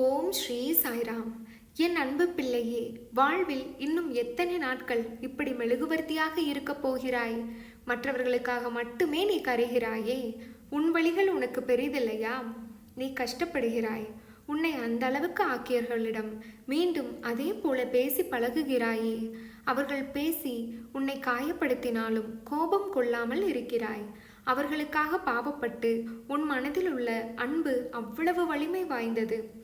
ஓம் ஸ்ரீ சாய்ராம். என் அன்பு பிள்ளையே வாழ்வில் இன்னும் எத்தனை நாட்கள் இப்படி மெழுகுவர்த்தியாக இருக்கப் போகிறாய்? மற்றவர்களுக்காக மட்டுமே நீ கரைகிறாயே உன் வழிகள் உனக்கு பெரிதில்லையா? நீ கஷ்டப்படுகிறாய் உன்னை அந்த அளவுக்கு ஆக்கியவர்களிடம் மீண்டும் அதே போல பேசி பழகுகிறாயே. அவர்கள் பேசி உன்னை காயப்படுத்தினாலும் கோபம் கொள்ளாமல் இருக்கிறாய். அவர்களுக்காக பாவப்பட்டு உன் மனதில் உள்ள அன்பு அவ்வளவு வலிமை வாய்ந்தது.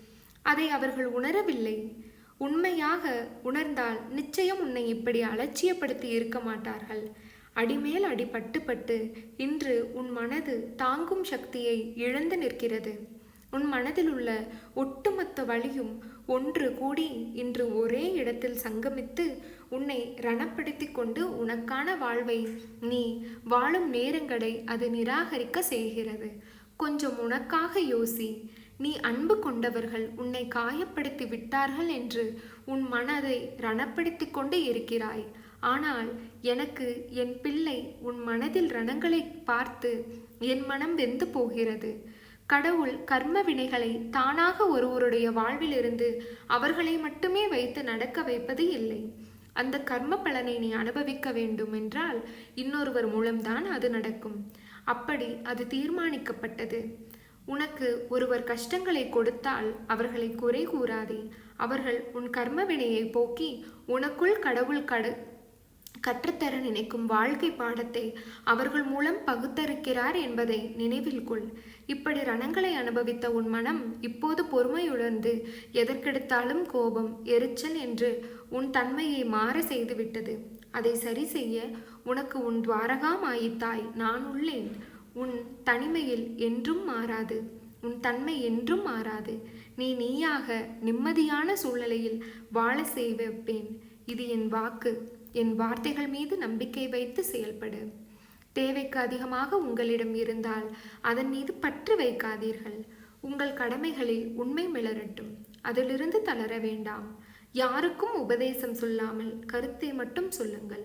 அதை அவர்கள் உணரவில்லை. உண்மையாக உணர்ந்தால் நிச்சயம் உன்னை இப்படி அலட்சியப்படுத்தி இருக்க மாட்டார்கள். அடிமேல் அடி பட்டு பட்டு இன்று உன் மனது தாங்கும் சக்தியை இழந்து நிற்கிறது. உன் மனதில் உள்ள ஒட்டுமொத்த வழியும் ஒன்று கூடி இன்று ஒரே இடத்தில் சங்கமித்து உன்னை ரணப்படுத்தி கொண்டு உனக்கான வாழ்வை நீ வாழும் நேரங்களை அது நிராகரிக்க செய்கிறது. கொஞ்சம் உனக்காக யோசி. நீ அன்பு கொண்டவர்கள் உன்னை காயப்படுத்தி விட்டார்கள் என்று உன் மனதை ரணப்படுத்தி கொண்டு இருக்கிறாய். ஆனால் எனக்கு என் பிள்ளை உன் மனதில் ரணங்களை பார்த்து என் மனம் வெந்து போகிறது. கடவுள் கர்ம வினைகளை தானாக ஒருவருடைய வாழ்விலிருந்து அவர்களை மட்டுமே வைத்து நடக்க வைப்பது இல்லை. அந்த கர்ம பலனை நீ அனுபவிக்க வேண்டும் என்றால் இன்னொருவர் மூலம்தான் அது நடக்கும். அப்படி அது தீர்மானிக்கப்பட்டது. உனக்கு ஒருவர் கஷ்டங்களை கொடுத்தால் அவர்களை குறை கூறாதே. அவர்கள் உன் கர்ம வினையை போக்கி உனக்குள் கடவுள் கடு கற்றுத்தர நினைக்கும் வாழ்க்கை பாடத்தை அவர்கள் மூலம் பகுத்தறுக்கிறார் என்பதை நினைவில் கொள். இப்படி ரணங்களை அனுபவித்த உன் மனம் இப்போது பொறுமையுணர்ந்து எதற்கெடுத்தாலும் கோபம் எரிச்சல் என்று உன் தன்மையை மாற செய்துவிட்டது அதை சரி செய்ய உனக்கு உன் துவாரகா மாயித்தாய் நான் உள்ளேன். உன் தனிமையில் என்றும் மாறாது உன் தன்மை என்றும் மாறாது. நீ நீயாக நிம்மதியான சூழ்நிலையில் வாழ செய்வேன் இது என் வாக்கு. என் வார்த்தைகள் மீது நம்பிக்கை வைத்து செயல்படு. தேவைக்கு அதிகமாக உங்களிடம் இருந்தால் அதன் மீது பற்று வைக்காதீர்கள். உங்கள் கடமைகளில் உண்மை மிளரட்டும். அதிலிருந்து தளர வேண்டாம். யாருக்கும் உபதேசம் சொல்லாமல் கருத்தை மட்டும் சொல்லுங்கள்.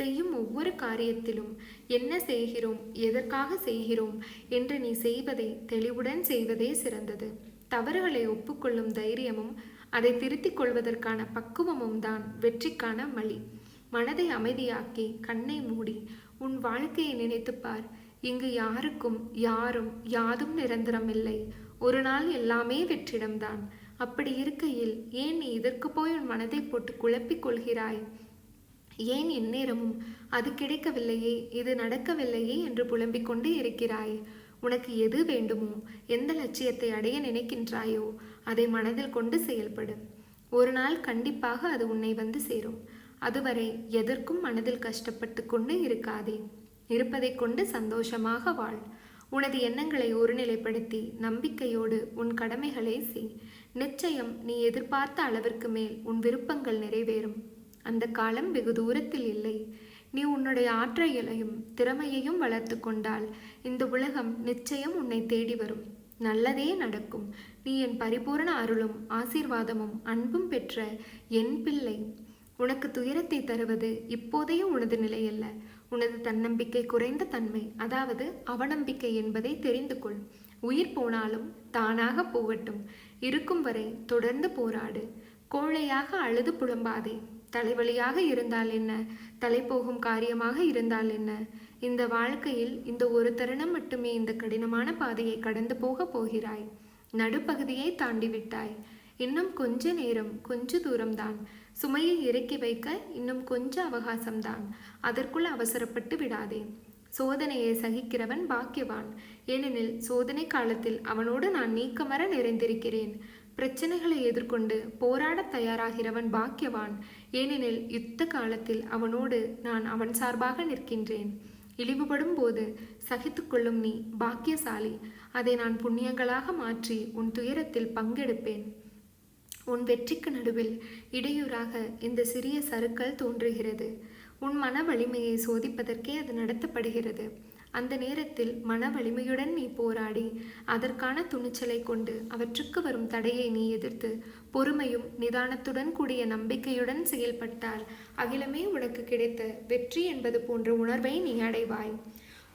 செய்யும் ஒவ்வொரு காரியத்திலும் என்ன செய்கிறோம் எதற்காக செய்கிறோம் என்று நீ செய்வதை தெளிவுடன் செய்வதே சிறந்தது. தவறுகளை ஒப்புக்கொள்ளும் தைரியமும் அதை திருத்திக் கொள்வதற்கான பக்குவமும் தான் வெற்றிக்கான வழி. மனதை அமைதியாக்கி கண்ணை மூடி உன் வாழ்க்கையை நினைத்துப்பார் இங்கு யாருக்கும் யாரும் யாதும் நிரந்தரமில்லை ஒரு நாள் எல்லாமே வெற்றிடம்தான். அப்படி இருக்கையில் ஏன் நீ இதற்கு போய் உன் மனதை போட்டு குழப்பிக் கொள்கிறாய்? ஏன் எந்நேரமும் அது கிடைக்கவில்லையே இது நடக்கவில்லையே என்று புலம்பிக் கொண்டு இருக்கிறாய். உனக்கு எது வேண்டுமோ எந்த லட்சியத்தை அடைய நினைக்கின்றாயோ அதை மனதில் கொண்டு செயல்படு. ஒரு நாள் கண்டிப்பாக அது உன்னை வந்து சேரும். அதுவரை எதற்கும் மனதில் கஷ்டப்பட்டு கொண்டு இருக்காதே. இருப்பதை கொண்டு சந்தோஷமாக வாழ். உனது எண்ணங்களை ஒருநிலைப்படுத்தி நம்பிக்கையோடு உன் கடமைகளை செய். நிச்சயம் நீ எதிர்பார்த்த அளவிற்கு மேல் உன் விருப்பங்கள் நிறைவேறும். அந்த காலம் வெகு தூரத்தில் இல்லை. நீ உன்னுடைய ஆற்றலையும் திறமையையும் வளர்த்து கொண்டால் இந்த உலகம் நிச்சயம் உன்னை தேடி வரும். நல்லதே நடக்கும். நீ என் பரிபூரண அருளும் ஆசீர்வாதமும் அன்பும் பெற்ற என் பிள்ளை. உனக்கு துயரத்தை தருவது இப்போதைய உனது நிலையல்ல. உனது தன்னம்பிக்கை குறைந்த தன்மை அதாவது அவநம்பிக்கை என்பதை தெரிந்து கொள். உயிர் போனாலும் தானாக போகட்டும். இருக்கும் வரை தொடர்ந்து போராடு. கோழையாக அழுது புலம்பாதே. தலைவலியாக இருந்தால் என்ன? தலை போகும் காரியமாக இருந்தால் என்ன? இந்த வாழ்க்கையில் இந்த ஒரு தருணம் மட்டுமே இந்த கடினமான பாதையை கடந்து போக போகிறாய். நடுப்பகுதியை தாண்டி விட்டாய். இன்னும் கொஞ்ச நேரம் கொஞ்ச தூரம்தான். சுமையை இறக்கி வைக்க இன்னும் கொஞ்ச அவகாசம்தான். அதற்குள் அவசரப்பட்டு விடாதே. சோதனையை சகிக்கிறவன் பாக்கியவான். ஏனெனில் சோதனை காலத்தில் அவனோடு நான் நீக்கமர நிறைந்திருக்கிறேன். பிரச்சனைகளை எதிர்கொண்டு போராட தயாராகிறவன் பாக்கியவான். ஏனெனில் யுத்த காலத்தில் அவனோடு நான் அவன் சார்பாக நிற்கின்றேன். இழிவுபடும் போது சகித்து கொள்ளும் நீ பாக்கியசாலி. அதை நான் புண்ணியங்களாக மாற்றி உன் துயரத்தில் பங்கெடுப்பேன். உன் வெற்றிக்கு நடுவில் இடையூறாக இந்த சிறிய சருக்கள் தோன்றுகிறது. உன் மன வலிமையை சோதிப்பதற்கே அது நடத்தப்படுகிறது. அந்த நேரத்தில் மன வலிமையுடன் நீ போராடி அதற்கான துணிச்சலை கொண்டு அவற்றுக்கு வரும் தடையை நீ எதிர்த்து பொறுமையும் நிதானத்துடன் கூடிய நம்பிக்கையுடன் செயல்பட்டால் அகிலமே உனக்கு கிடைத்த வெற்றி என்பது போன்ற உணர்வை நீ அடைவாய்.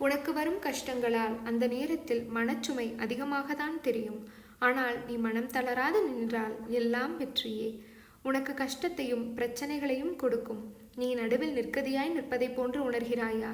உனக்கு வரும் கஷ்டங்களால் அந்த நேரத்தில் மனச்சுமை அதிகமாக தான் தெரியும். ஆனால் நீ மனம் தளராது நின்றால் எல்லாம் வெற்றியே. உனக்கு கஷ்டத்தையும் பிரச்சனைகளையும் கொடுக்கும். நீ நடுவில் நிற்கதியாய் நிற்பதை போன்று உணர்கிறாயா?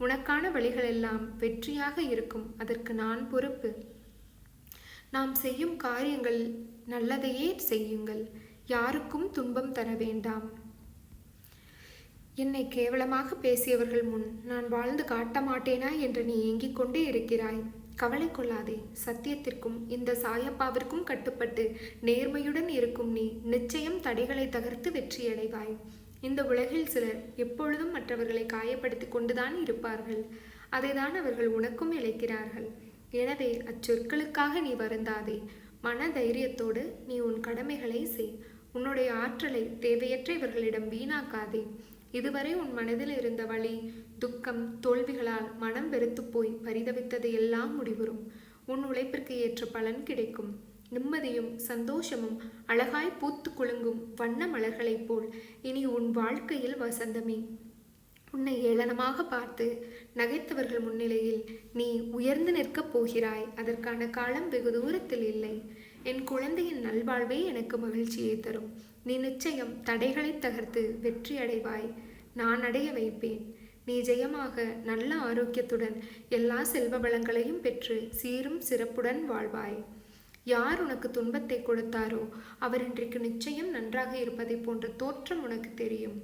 உனக்கான வழிகளெல்லாம் வெற்றியாக இருக்கும். அதற்கு நான் பொறுப்பு. நாம் செய்யும் காரியங்கள் நல்லதையே செய்யுங்கள். யாருக்கும் துன்பம் தர வேண்டாம். என்னை கேவலமாக பேசியவர்கள் முன் நான் வாழ்ந்து காட்ட மாட்டேனா என்று நீ ஏங்கிக் கொண்டே இருக்கிறாய். கவலை கொள்ளாதே. சத்தியத்திற்கும் இந்த சாயப்பாவிற்கும் கட்டுப்பட்டு நேர்மையுடன் இருக்கும் நீ நிச்சயம் தடைகளை தகர்த்து வெற்றியடைவாய். இந்த உலகில் சிலர் எப்பொழுதும் மற்றவர்களை காயப்படுத்தி கொண்டுதான் இருப்பார்கள். அதைதான் அவர்கள் உனக்கும் இழைக்கிறார்கள். எனவே அச்சொற்களுக்காக நீ வருந்தாதே. மன தைரியத்தோடு நீ உன் கடமைகளை செய். உன்னுடைய ஆற்றலை தேவையற்ற இவர்களிடம் வீணாக்காதே. இதுவரை உன் மனதில் இருந்த வழி துக்கம் தோல்விகளால் மனம் வெறுத்து போய் பரிதவித்தது எல்லாம் முடிவுறும். உன் உழைப்பிற்கு ஏற்ற பலன் கிடைக்கும். நிம்மதியும் சந்தோஷமும் அழகாய் பூத்து குலுங்கும் வண்ண மலர்களைப் போல் இனி உன் வாழ்க்கையில் வசந்தமே. உன்னை ஏளனமாக பார்த்து நகைத்தவர்கள் முன்னிலையில் நீ உயர்ந்து நிற்கப் போகிறாய். அதற்கான காலம் வெகு தூரத்தில் இல்லை. என் குழந்தையின் நல்வாழ்வே எனக்கு மகிழ்ச்சியை தரும். நீ நிச்சயம் தடைகளை தகர்த்து வெற்றி அடைவாய். நான் அடைய வைப்பேன். நீ ஜெயமாக நல்ல ஆரோக்கியத்துடன் எல்லா செல்வ வளங்களையும் பெற்று சீரும் சிறப்புடன் வாழ்வாய். யார் உனக்கு துன்பத்தை கொடுத்தாரோ அவர் இன்றைக்கு நிச்சயம் நன்றாக இருப்பதை போன்ற தோற்றம் உனக்கு தெரியும்.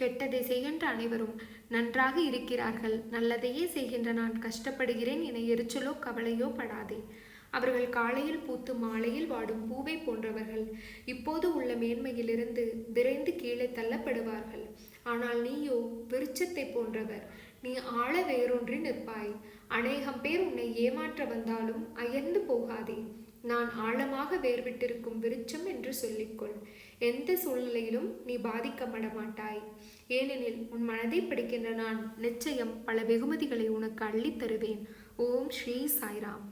கெட்டதை செய்கின்ற அனைவரும் நன்றாக இருக்கிறார்கள். நல்லதையே செய்கின்ற நான் கஷ்டப்படுகிறேன் என எரிச்சலோ கவலையோ படாதே. அவர்கள் காலையில் பூத்து மாலையில் வாடும் பூவை போன்றவர்கள். இப்போது உள்ள மேன்மையிலிருந்து விரைந்து கீழே தள்ளப்படுவார்கள். ஆனால் நீயோ விருச்சத்தை போன்றவர். நீ ஆழ வேரூன்றி நிற்பாய். அநேகம் பேர் உன்னை ஏமாற்ற வந்தாலும் அயர்ந்து போகாதே. நான் ஆழமாக வேர்விட்டிருக்கும் விருட்சம் என்று சொல்லிக்கொள். எந்த சூழ்நிலையிலும் நீ பாதிக்கப்பட மாட்டாய் ஏனெனில் உன் மனதை படிக்கின்ற நான் நிச்சயம் பல வெகுமதிகளை உனக்கு அள்ளித் தருவேன் ஓம் ஸ்ரீ சாய்ராம்.